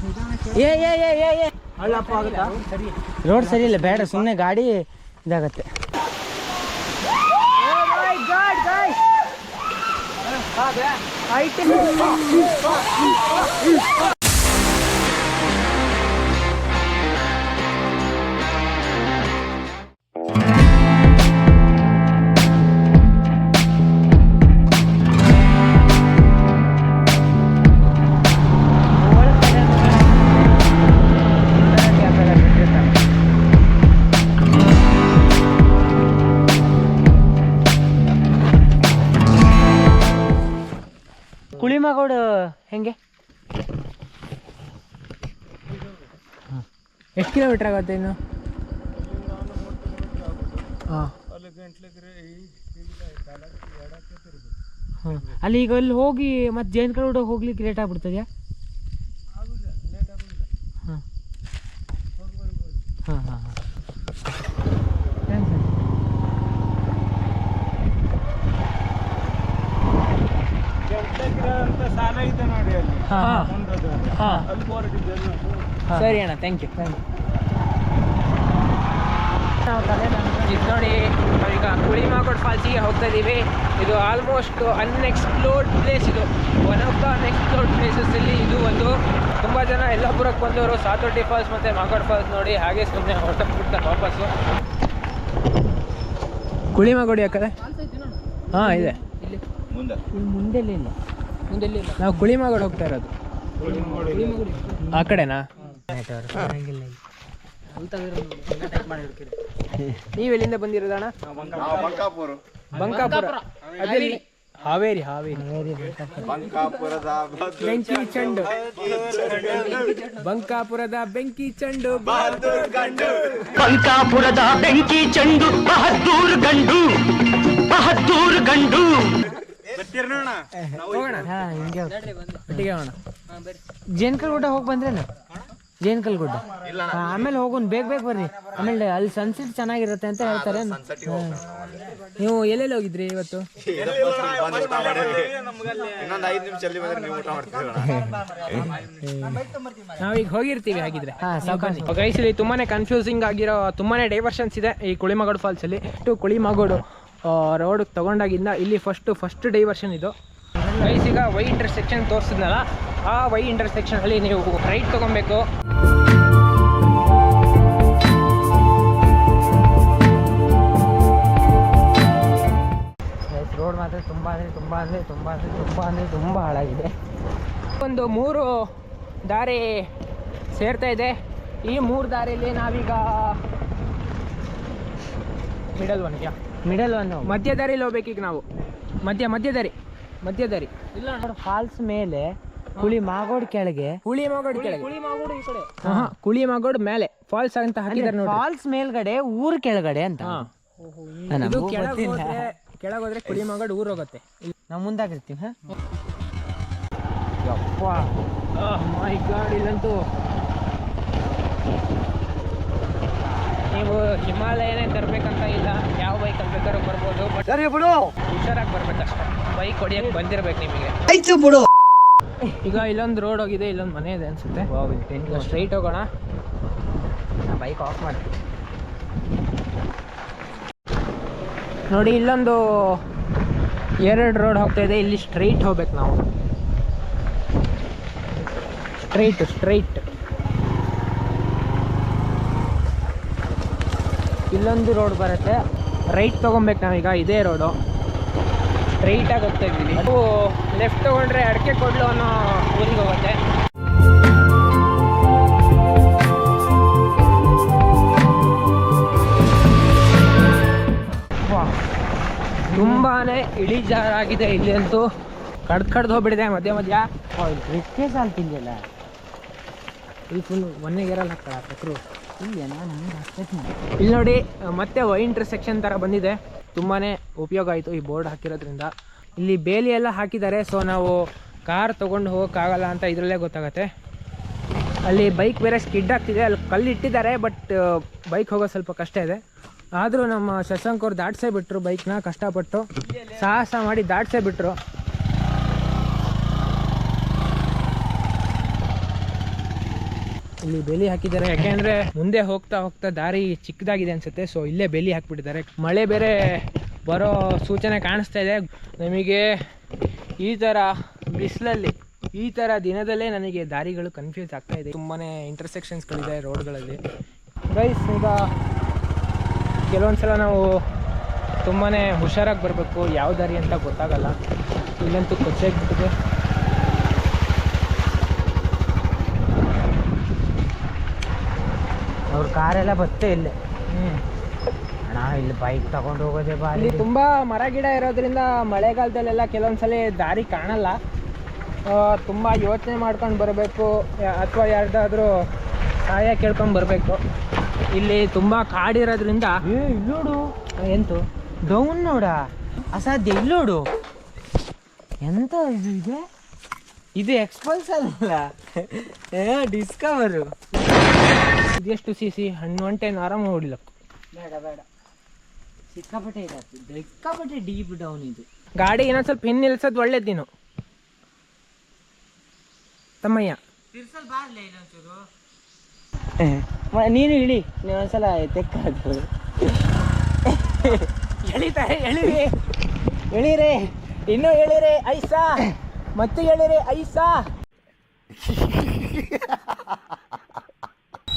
ನಿಧಾನಕ್ಕೆ ಏ ಏ ಏ ಏ ಏ. ಆಗುತ್ತಾ? ಸರಿ ರೋಡ್ ಸರಿ ಇಲ್ಲ ಬೇಡ ಸುಮ್ಮನೆ ಗಾಡಿ ಇದಾಗತ್ತೆ. ಹೆಂಗೆ? ಎಷ್ಟು ಕಿಲೋಮೀಟ್ರ್ ಆಗುತ್ತೆ ಇನ್ನು? ಹಾಂ. ಅಲ್ಲಿ ಈಗ ಅಲ್ಲಿ ಹೋಗಿ ಮತ್ತೆ ಜೈನ್ ಕಡೆ ಹೋಗ್ಲಿಕ್ಕೆ ಲೇಟ್ ಆಗ್ಬಿಡ್ತದ್ಯಾ? ಹಾಂ ಹಾಂ ಹಾಂ ಹಾಂ ಸಾಲ ಇದೆ ನೋಡಿ ಅಲ್ಲಿ ಹಾಂ ಮುಂದದು. ಹಾಂ ಅಲ್ಲಿ ಬೋರ್ಡ್ ಇದೆ ಸರಿ ಅಣ್ಣ ಥ್ಯಾಂಕ್ ಯು ಥ್ಯಾಂಕ್ ಯು ಇದು ನೋಡಿ ಈಗ ಕುಳಿಮಾಗೋಡ್ ಫಾಲ್ಸಿಗೆ ಹೋಗ್ತಾ ಇದ್ದೀವಿ. ಇದು ಆಲ್ಮೋಸ್ಟ್ ಅನ್ಎಕ್ಸ್ಪ್ಲೋರ್ಡ್ ಪ್ಲೇಸ್ ಇದು. ಒನ್ ಆಫ್ ದ ಅನ್ಎಕ್ಸ್ಪ್ಲೋರ್ಡ್ ಪ್ಲೇಸಸ್ಸಲ್ಲಿ ಇದು ಒಂದು. ತುಂಬ ಜನ ಯಲ್ಲಾಪುರಕ್ಕೆ ಬಂದವರು ಸಾತೋಟಿ ಫಾಲ್ಸ್ ಮತ್ತು ಮಾಗೋಡ್ ಫಾಲ್ಸ್ ನೋಡಿ ಹಾಗೆ ಸುಮ್ಮನೆ ಹೊರಟೋಗ್ಬಿಡ್ತಾರೆ ವಾಪಸ್ಸು. ಕುಳಿಮಾಗೋಡಿ ಯಾಕಂದ್ರೆ ಹಾಂ ಇದೆ. ಮುಂದೆ. ಮುಂದೆ ಇಲ್ಲ. ಮುಂದೆ ನಾವು ಕುಳಿಮಾಗೋಡ್ ಹೋಗ್ತಾ ಇರೋದು. ಆ ಕಡೆನಾ? ನೀವು ಎಲ್ಲಿಂದ ಬಂದಿರೋದಣ್ಣ? ಬಂಕಾಪುರ. ಬಂಕಾಪುರ. ಅದಲ್ಲಿ ಹಾವೇರಿ. ಹಾವೇರಿ ಬಂಕಾಪುರದ ಬೆಂಕಿ ಚಂಡು. ಬಂಕಾಪುರದ ಬೆಂಕಿ ಚೆಂಡು. ಬಂಕಾಪುರದ ಬೆಂಕಿ ಚಂಡು. ಬಹದ್ದೂರ್ ಗಂಡು. ಬಹದ್ದೂರ್ ಗಂಡು. ಜೇನ್ಕಲ್ ಗುಡ್ಡ ಹೋಗಿ ಬಂದ್ರೇನು? ಜೇನ್ಕಲ್ ಗುಡ್ಡ ಆಮೇಲೆ ಹೋಗೋಣ ಬೇಗ ಬೇಗ ಬರ್ರಿ. ಆಮೇಲೆ ಅಲ್ಲಿ ಸನ್ಸೆಟ್ ಚೆನ್ನಾಗಿರುತ್ತೆ ಅಂತ ಹೇಳ್ತಾರೆ. ನೀವು ಎಲ್ಲೆಲ್ಲಿ ಹೋಗಿದ್ರಿ ಇವತ್ತು? ಇನ್ನೊಂದು ಐದು ನಿಮಿಷ ಅಲ್ಲಿ ಬಂದ್ರೆ ನೀವು ಊಟ ಮಾಡ್ತೀವಿ ನಾವೀಗ ಹೋಗಿರ್ತೀವಿ ಹಾಗಿದ್ರೆ. ಗೈಸ್ ಇಲ್ಲಿ ತುಂಬಾನೇ ಕನ್ಫ್ಯೂಸಿಂಗ್ ಆಗಿರೋ ತುಂಬಾನೇ ಡೈವರ್ಷನ್ಸ್ ಇದೆ ಈ ಕುಳಿಮಗೋಡು ಫಾಲ್ಸ್ ಅಲ್ಲಿ. ಟು ಕುಳಿಮಗೋಡು. ರೋಡ್ ತಗೊಂಡಾಗಿಂದ ಇಲ್ಲಿ ಫಸ್ಟ್ ಫಸ್ಟ್ ಡೈವರ್ಷನ್ ಇದು. ಈಗ ವೈ ಇಂಟರ್ಸೆಕ್ಷನ್ ತೋರಿಸಿದ್ನಲ್ಲ ಆ ವೈ ಇಂಟರ್ಸೆಕ್ಷನ್ ಅಲ್ಲಿ ನೀವು ರೈಟ್ ತಗೊಬೇಕು. ರೋಡ್ ಮಾತ್ರ ತುಂಬ ಅಂದರೆ ತುಂಬ ಅಂದರೆ ತುಂಬ ಅಂದರೆ ತುಂಬ ಅಂದರೆ ತುಂಬ ಹಾಳಾಗಿದೆ. ಒಂದು ಮೂರು ದಾರಿ ಸೇರ್ತಾ ಇದೆ. ಈ ಮೂರು ದಾರಿಯಲ್ಲಿ ನಾವೀಗ ಮಿಡಲ್ ಒನ್ ಯಾ ಮಿಡಲ್ ಒಂದು ಮಧ್ಯ ದಾರಿಲಿ ಹೋಗ್ಬೇಕೀಗ ನಾವು. ಮಧ್ಯ ಮಧ್ಯ ದಾರಿ ಮಧ್ಯ ದಾರಿ. ಇಲ್ಲ ಫಾಲ್ಸ್ ಮೇಲೆ ಹುಳಿ ಮಾಗೋಡ್ ಕೆಳಗೆ ಹುಳಿ ಮಾಗೋಡ್ ಕೆಳಗೆ. ಕುಳಿ ಮಾಗೋಡ್ ಈ ಕಡೆ. ಕುಳಿ ಮಾಗೋಡ್ ಮೇಲೆ. ಫಾಲ್ಸ್ ಅಂತ ಹಾಕಿದ್ದಾರೆ ನೋಡಿ. ಫಾಲ್ಸ್ ಮೇಲ್ಗಡೆ ಊರ್ ಕೆಳಗಡೆ ಅಂತ. ಇದು ಕೆಳಗೆ ಹೋದ್ರೆ ಕೆಳಗೆ ಹೋದ್ರೆ ಕುಳಿ ಮಾಗೋಡ್ ಊರ್ ಹೋಗುತ್ತೆ. ನಾವು ಮುಂದಾಗಿರ್ತೀವಿ ಹಾ? ಯಪ್ಪ. ಮೈ ಗಾಡ್ ಇಲ್ಲಂತೂ. ನೀವು ಹಿಮಾಲಯನೇ ತರಬೇಕಂತ ಇಲ್ಲ ಯಾವ ಬೈಕಲ್ಲಿ ಬೇಕಾದ್ರೂ ಬರ್ಬೋದು ಬಟ್ ಸರಿ ಬಿಡು. ಹುಷಾರಾಗಿ ಬರ್ಬೇಕಷ್ಟೇ. ಬೈಕ್ ಹೊಡಿಯಕ್ಕೆ ಬಂದಿರ್ಬೇಕು ನಿಮಗೆ. ಆಯ್ತು ಬಿಡು. ಈಗ ಇಲ್ಲೊಂದು ರೋಡ್ ಹೋಗಿದೆ ಇಲ್ಲೊಂದು ಮನೆ ಇದೆ ಅನ್ಸುತ್ತೆ. ಈಗ ಸ್ಟ್ರೈಟ್ ಹೋಗೋಣ. ಬೈಕ್ ಆಫ್ ಮಾಡಿ ನೋಡಿ ಇಲ್ಲೊಂದು ಎರಡು ರೋಡ್ ಹೋಗ್ತಾ ಇದೆ ಇಲ್ಲಿ ಸ್ಟ್ರೈಟ್ ಹೋಗ್ಬೇಕು ನಾವು. ಸ್ಟ್ರೈಟ್ ಸ್ಟ್ರೈಟ್ ಇಲ್ಲೊಂದು ರೋಡ್ ಬರುತ್ತೆ. ರೈಟ್ ತೊಗೊಬೇಕು ನಾವೀಗ ಇದೇ ರೋಡು ಸ್ಟ್ರೈಟಾಗಿ ಹೋಗ್ತಾ ಇದ್ದೀವಿ ಅದು ಲೆಫ್ಟ್ ತೊಗೊಂಡ್ರೆ ಅಡಿಕೆ ಕೊಡ್ಲು ಅನ್ನೋ ಊರಿಗೆ ಹೋಗುತ್ತೆ. ತುಂಬಾ ಇಳಿಜಾರಾಗಿದೆ ಇಲ್ಲಿ ಅಂತೂ. ಕಡ್ದು ಕಡ್ದು ಹೋಗ್ಬಿಟ್ಟಿದೆ ಮಧ್ಯ ಮಧ್ಯ. ರೆಕ್ಕೆ ತಿಂದಿಲ್ಲ. ಈ ಫುಲ್ ಮೊನ್ನೆಗೆ ಇರಲ್ಲ ಹಾಕ್ತಾರೆ ಇಲ್ಲ ನೋಡಿ, ಮತ್ತೆ ವೈ ಇಂಟರ್ಸೆಕ್ಷನ್ ಥರ ಬಂದಿದೆ. ತುಂಬಾ ಉಪಯೋಗ ಆಯಿತು ಈ ಬೋರ್ಡ್ ಹಾಕಿರೋದ್ರಿಂದ. ಇಲ್ಲಿ ಬೇಲಿ ಎಲ್ಲ ಹಾಕಿದ್ದಾರೆ ಸೊ ನಾವು ಕಾರ್ ತೊಗೊಂಡು ಹೋಗೋಕ್ಕಾಗಲ್ಲ ಅಂತ ಇದರಲ್ಲೇ ಗೊತ್ತಾಗತ್ತೆ. ಅಲ್ಲಿ ಬೈಕ್ ಬೇರೆ ಸ್ಕಿಡ್ ಆಗ್ತಿದೆ, ಅಲ್ಲಿ ಕಲ್ಲು ಇಟ್ಟಿದ್ದಾರೆ ಬಟ್ ಬೈಕ್ ಹೋಗೋ ಸ್ವಲ್ಪ ಕಷ್ಟ ಇದೆ. ಆದರೂ ನಮ್ಮ ಶಶಾಂಕ್ ಅವ್ರು ದಾಟ್ಸೇ ಬಿಟ್ರು ಬೈಕ್ನ ಕಷ್ಟಪಟ್ಟು. ಸಾಹಸ ಮಾಡಿ ದಾಟ್ಸೇ ಬಿಟ್ರು. ಇಲ್ಲಿ ಬೇಲಿ ಹಾಕಿದ್ದಾರೆ. ಯಾಕೆಂದ್ರೆ ಮುಂದೆ ಹೋಗ್ತಾ ಹೋಗ್ತಾ ದಾರಿ ಚಿಕ್ಕದಾಗಿದೆ ಅನ್ಸುತ್ತೆ. ಸೊ ಇಲ್ಲೇ ಬೇಲಿ ಹಾಕ್ಬಿಟ್ಟಿದ್ದಾರೆ. ಮಳೆ ಬೇರೆ ಬರೋ ಸೂಚನೆ ಕಾಣಿಸ್ತಾ ಇದೆ. ನಮಗೆ ಈ ಥರ ಬಿಸಿಲಲ್ಲಿ, ಈ ಥರ ದಿನದಲ್ಲೇ ನನಗೆ ದಾರಿಗಳು ಕನ್ಫ್ಯೂಸ್ ಆಗ್ತಾ ಇದೆ. ತುಂಬಾ ಇಂಟರ್ಸೆಕ್ಷನ್ಸ್ಗಳಿದೆ ರೋಡ್ಗಳಲ್ಲಿ ಗೈಸ್ ಈಗ ಕೆಲವೊಂದು ಸಲ ನಾವು ತುಂಬಾ ಹುಷಾರಾಗಿ ಬರಬೇಕು. ಯಾವ ದಾರಿ ಅಂತ ಗೊತ್ತಾಗಲ್ಲ. ಇಲ್ಲಂತೂ ಅವ್ರ ಕಾರೆಲ್ಲ ಬತ್ತೆ ಇಲ್ಲೇ. ಹ್ಞೂ ಅಣ್ಣ ಇಲ್ಲಿ ಬೈಕ್ ತಗೊಂಡು ಹೋಗೋದೇ ಬಾರಿ. ಇಲ್ಲಿ ತುಂಬ ಮರ ಗಿಡ ಇರೋದ್ರಿಂದ ಮಳೆಗಾಲದಲ್ಲೆಲ್ಲ ಕೆಲವೊಂದ್ಸಲ ದಾರಿ ಕಾಣಲ್ಲ. ತುಂಬಾ ತುಂಬ ಯೋಚನೆ ಮಾಡ್ಕೊಂಡು ಬರಬೇಕು. ಅಥವಾ ಯಾರ್ದಾದ್ರೂ ಸಹಾಯ ಕೇಳ್ಕೊಂಡು ಬರಬೇಕು. ಇಲ್ಲಿ ತುಂಬ ಕಾಡಿರೋದ್ರಿಂದ ಏ ಇಲ್ಲೋಡು. ಎಂತು? ಡೌನ್ ನೋಡ? ಅಸಾಧ್ಯ ಇಲ್ಲೋಡು. ಎಂತ ಇದು ಇದೆ? ಇದು ಎಕ್ಸ್ಪಲ್ಸ್ ಅಲ್ಲ. ಡಿಸ್ಕವರು ಇದೆಷ್ಟು ಸಿ ಸಿ ಹಣ್ಣು ಒಂಟೆನ ಆರಾಮ ಹೊಡಿಲಕ್ಕು ಬೇಡ ಬೇಡ. ಸಿಕ್ಕಾಪಟ್ಟೆ ಇದೆ ಸಿಕ್ಕಾಪಟ್ಟೆ ಡೀಪ್ ಡೌನ್ ಇದು. ಗಾಡಿ ಏನೋ ಸ್ವಲ್ಪ ಹಿಂದೆ ನಿಲ್ಸೋದು ಒಳ್ಳೇದು ನೀನು. ತಮ್ಮಯ್ಯ. ನೀನು ಇಳಿ. ನೀವು ಒಂದ್ಸಲ ತೆಕ್ಕ ಎಳಿತಾರೆ ಎಳಿರಿ. ಎಳಿರಿ. ಇನ್ನೂ ಎಳಿರಿ ಐಸಾ. ಮತ್ತೆ ಎಳಿರಿ ಐಸಾ.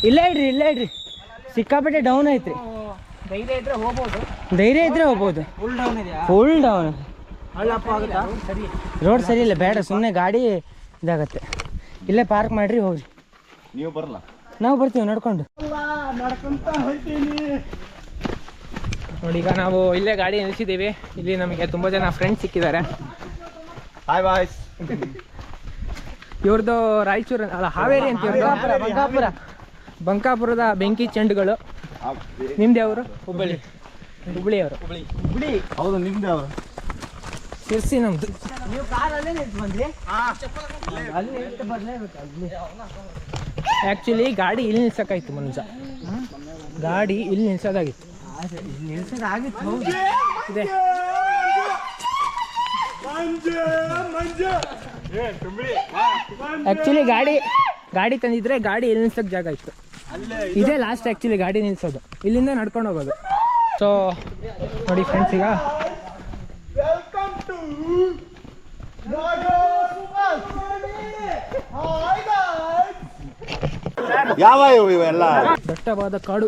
ಇಲ್ಲೇ ಇಡ್ರಿ ಇಲ್ಲ ಇಡ್ರಿ. ಸಿಕ್ಕಾಪಟ್ಟೆ ಡೌನ್ ಐತ್ರಿ. ಧೈರ್ಯ ಇದ್ರೆ ಹೋಗ್ಬೋದು. ಧೈರ್ಯ ಇದ್ರೆ ಹೋಗ್ಬೋದು. ಫುಲ್ ಡೌನ್ ಇದೆಯಾ? ಫುಲ್ ಡೌನ್ ಹಳ್ಳಪ್ಪ ಆಗುತ್ತಾ? ಸರಿ ರೋಡ್ ಸರಿ ಇಲ್ಲ ಬೇಡ ಸುಮ್ಮನೆ ಗಾಡಿ ಇದಾಗತ್ತೆ. ಇಲ್ಲೇ ಪಾರ್ಕ್ ಮಾಡ್ರಿ ಹೋಗ್ರಿ. ನೀವು ಬರಲ್ಲ. ನಾವು ಬರ್ತೀವಿ ನಡ್ಕೊಂಡು. ನೋಡಿ ಈಗ ನಾವು ಇಲ್ಲೇ ಗಾಡಿ ನಿಲ್ಸಿದ್ದೀವಿ. ಇಲ್ಲಿ ನಮಗೆ ತುಂಬ ಜನ ಫ್ರೆಂಡ್ಸ್ ಸಿಕ್ಕಿದ್ದಾರೆ. ಹಾಯ್ ಬಾಯ್ಸ್ ಇವ್ರದ್ದು ರಾಯಚೂರು ಅಲ್ಲ ಹಾವೇರಿ ಅಂತ ಇವ್ರದ್ದು ಬಂಕಾಪುರದ ಬೆಂಕಿ ಚೆಂಡುಗಳು. ನಿಮ್ದೇ ಅವರು? ಹುಬ್ಬಳ್ಳಿ. ಹುಬ್ಬಳ್ಳಿ ಅವರು. ಹೌದು ನಿಮ್ದೇ ಅವರು. ಶಿರ್ಸಿ ನಮ್ದು. ನೀವು ಕಾರಲ್ಲೇ ನಿಂತು ಬಂದ್ರಿ ಅಲ್ಲಿ ನಿಂತು ಬರ್ಲೇಬೇಕು ಅಲ್ಲಿ. ಆ್ಯಕ್ಚುಲಿ ಗಾಡಿ ಇಲ್ಲಿ ನಿಲ್ಸಕ್ಕಾಯ್ತು ಮನುಷ್ಯ ಗಾಡಿ ಇಲ್ಲಿ ನಿಲ್ಸೋದಾಗಿತ್ತು. ನಿಲ್ಸೋದಾಗಿತ್ತು ಹೌದು. ಇದೆ ಆ್ಯಕ್ಚುಲಿ ಗಾಡಿ ಗಾಡಿ ತಂದಿದ್ರೆ ಗಾಡಿ ಇಲ್ಲಿ ನಿಲ್ಸೋಕೆ ಜಾಗ ಇತ್ತು. ಇದೇ ಲಾಸ್ಟ್ ಆ್ಯಕ್ಚುಲಿ ಗಾಡಿ ನಿಲ್ಸೋದು. ಇಲ್ಲಿಂದ ನಡ್ಕೊಂಡು ಹೋಗೋದು. ಸೊ ನೋಡಿ ಫ್ರೆಂಡ್ಸ್ ಈಗ. ಯಾವ ಇವು ಇವೆಲ್ಲ? ದಟ್ಟವಾದ ಕಾಡು.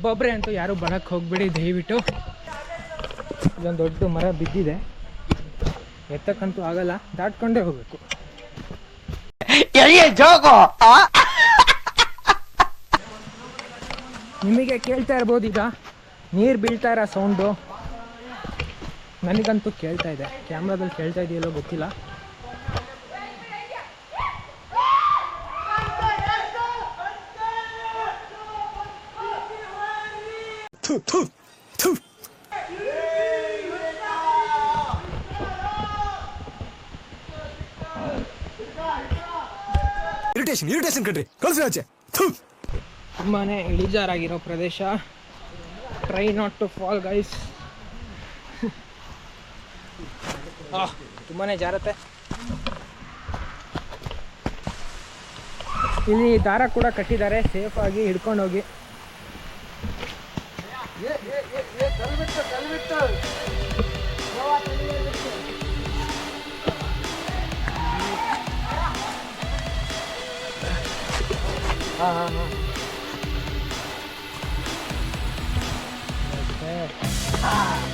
ಒಬ್ಬೊಬ್ಬರೇ ಅಂತೂ ಯಾರು ಬರೋಕ್ಕೆ ಹೋಗ್ಬಿಡಿ ದಯವಿಟ್ಟು. ಇದೊಂದು ದೊಡ್ಡ ಮರ ಬಿದ್ದಿದೆ. ಎತ್ತಕ್ಕಂತೂ ಆಗಲ್ಲ ದಾಟ್ಕೊಂಡೇ ಹೋಗ್ಬೇಕು. ನಿಮಗೆ ಕೇಳ್ತಾ ಇರ್ಬೋದು ಈಗ. ನೀರು ಬೀಳ್ತಾ ಇರೋ ಸೌಂಡು ನನಗಂತೂ ಕೇಳ್ತಾ ಇದೆ. ಕ್ಯಾಮ್ರಾದಲ್ಲಿ ಕೇಳ್ತಾ ಇದೆಯಲ್ಲೋ ಗೊತ್ತಿಲ್ಲ. ಇರಿಟೇಷನ್ ಇರಿಟೇಷನ್ ಕಣ್ರಿ. ಕಳ್ಸಿ ಆಚೆ. ತುಂಬಾ ಇಳಿಜಾರಾಗಿರೋ ಪ್ರದೇಶ. Try not to fall guys ತುಂಬಾ ಜಾರತ್ತೆ. ಇಲ್ಲಿ ದಾರ ಕೂಡ ಕಟ್ಟಿದ್ದಾರೆ. ಸೇಫ್ ಆಗಿ ಹಿಡ್ಕೊಂಡು ಹೋಗಿ ಹಾಂ ಹಾಂ ಹಾಂ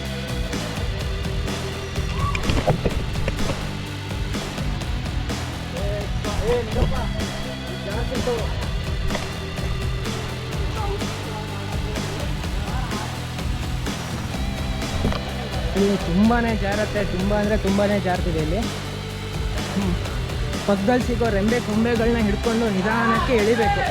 ಇಲ್ಲಿ ತುಂಬಾನೇ ಜಾರತ್ತೆ ತುಂಬ ಅಂದರೆ ತುಂಬಾನೇ ಜಾರ್ತಿದೆ ಇಲ್ಲಿ. ಪಕ್ಕದಲ್ಲಿ ಸಿಗೋ ರೆಂಬೆ ಕೊಂಬೆಗಳನ್ನ ಹಿಡ್ಕೊಂಡು ನಿಧಾನಕ್ಕೆ ಎಳಿಬೇಕು.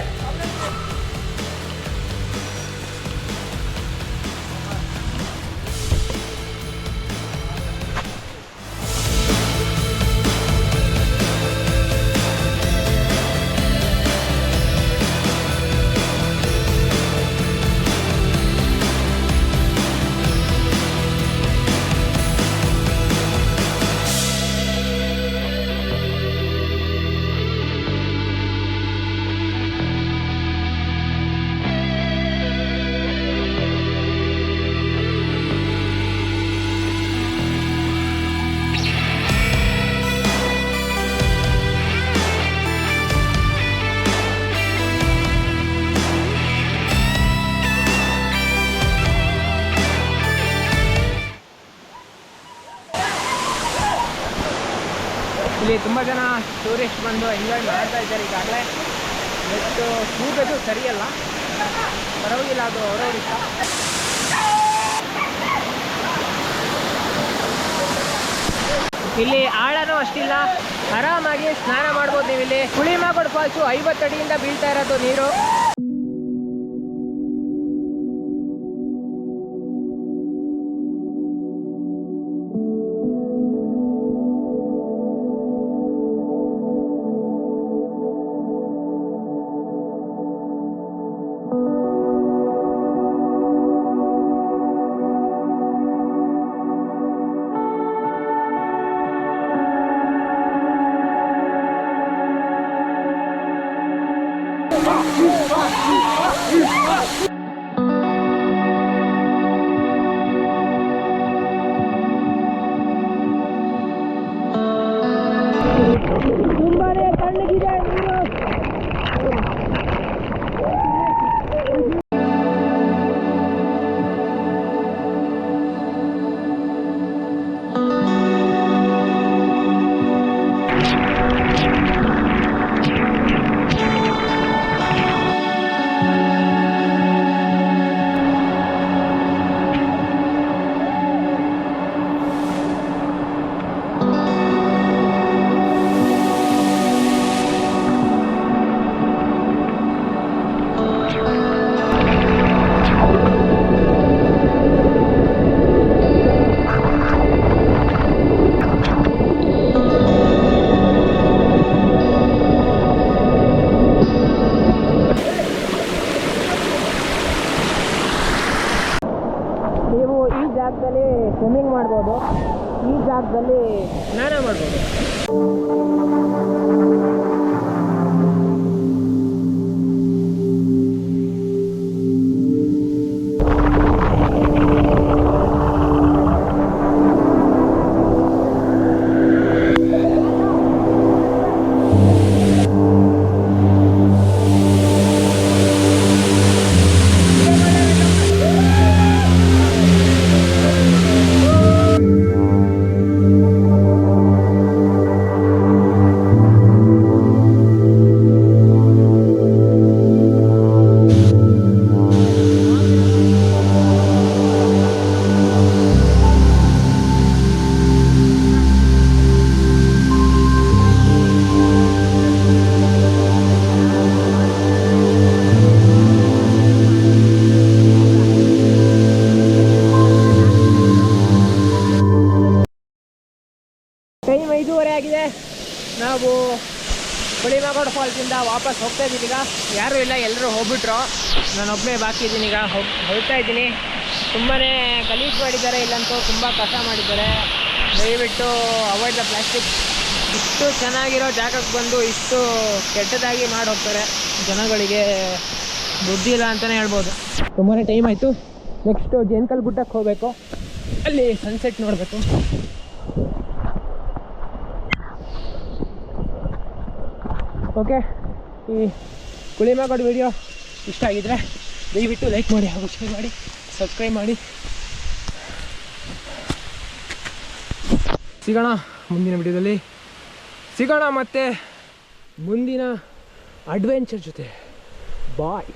ಇಲ್ಲಿ ತುಂಬ ಜನ ಟೂರಿಸ್ಟ್ ಬಂದು ಎಂಜಾಯ್ ಮಾಡ್ತಾ ಇದ್ದಾರೆ ಈಗಾಗಲೇ. ಎಷ್ಟು ಕೂಗೋದು ಸರಿಯಲ್ಲ. ಪರವಾಗಿಲ್ಲ, ಅದು ಅವರವ್ರ ಇಷ್ಟ. ಇಲ್ಲಿ ಆಳನೂ ಅಷ್ಟಿಲ್ಲ. ಆರಾಮಾಗಿ ಸ್ನಾನ ಮಾಡ್ಬೋದು ನೀವು ಇಲ್ಲಿ ಹುಳಿಮಾಗೋಡ್ ಫಾಲ್ಸು ಐವತ್ತು ಅಡಿಯಿಂದ ಬೀಳ್ತಾ ಇರೋದು ನೀರು. ತುಂಬಾನೇ ತಣ್ಣಗಿದೆ ನೀರು ನೀವು ಈ ಜಾಗದಲ್ಲಿ ಸ್ವಿಮ್ಮಿಂಗ್ ಮಾಡ್ಬೋದು. ಈ ಜಾಗದಲ್ಲಿ ಸ್ನಾನ ಮಾಡ್ಬೋದು. ಫಾಲ್ಸಿಂದ ವಾಪಸ್ ಹೋಗ್ತಾ ಇದ್ದೀನಿ ಈಗ. ಯಾರೂ ಇಲ್ಲ, ಎಲ್ಲರೂ ಹೋಗ್ಬಿಟ್ರು. ನಾನೊಬ್ಬನೇ ಬಾಕಿ ಇದ್ದೀನಿ ಈಗ. ಹೋಗ್ ಹೋಗ್ತಾ ಇದ್ದೀನಿ. ತುಂಬಾ ಗಲೀಜು ಮಾಡಿದ್ದಾರೆ ಇಲ್ಲಂತೂ ತುಂಬ ಕಸ ಮಾಡಿದ್ದಾರೆ. ದಯವಿಟ್ಟು ಅವಾಯ್ಡ್ ದ ಪ್ಲಾಸ್ಟಿಕ್ ಇಷ್ಟು ಚೆನ್ನಾಗಿರೋ ಜಾಗಕ್ಕೆ ಬಂದು ಇಷ್ಟು ಕೆಟ್ಟದಾಗಿ ಮಾಡಿ ಹೋಗ್ತಾರೆ ಜನಗಳಿಗೆ. ಬುದ್ಧಿ ಇಲ್ಲ ಅಂತಲೇ ಹೇಳ್ಬೋದು. ತುಂಬಾ ಟೈಮ್ ಆಯಿತು. ನೆಕ್ಸ್ಟು ಜೇನ್ಕಲ್ ಗುಡ್ಡಕ್ಕೆ ಹೋಗಬೇಕು. ಅಲ್ಲಿ ಸನ್ಸೆಟ್ ನೋಡಬೇಕು. ಓಕೆ ಈ ಕುಳಿಮಾಗೋಡ್ ವಿಡಿಯೋ ಇಷ್ಟ ಆಗಿದ್ರೆ ದಯವಿಟ್ಟು ಲೈಕ್ ಮಾಡಿ ಹಾಗೂ ಶೇರ್ ಮಾಡಿ ಸಬ್ಸ್ಕ್ರೈಬ್ ಮಾಡಿ. ಸಿಗೋಣ ಮುಂದಿನ ವಿಡಿಯೋದಲ್ಲಿ. ಸಿಗೋಣ ಮತ್ತೆ ಮುಂದಿನ ಅಡ್ವೆಂಚರ್ ಜೊತೆ. Bye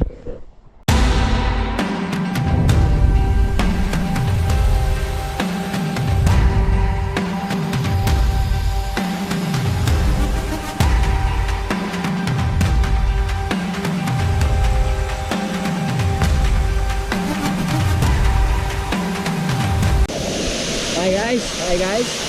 hi guys hi guys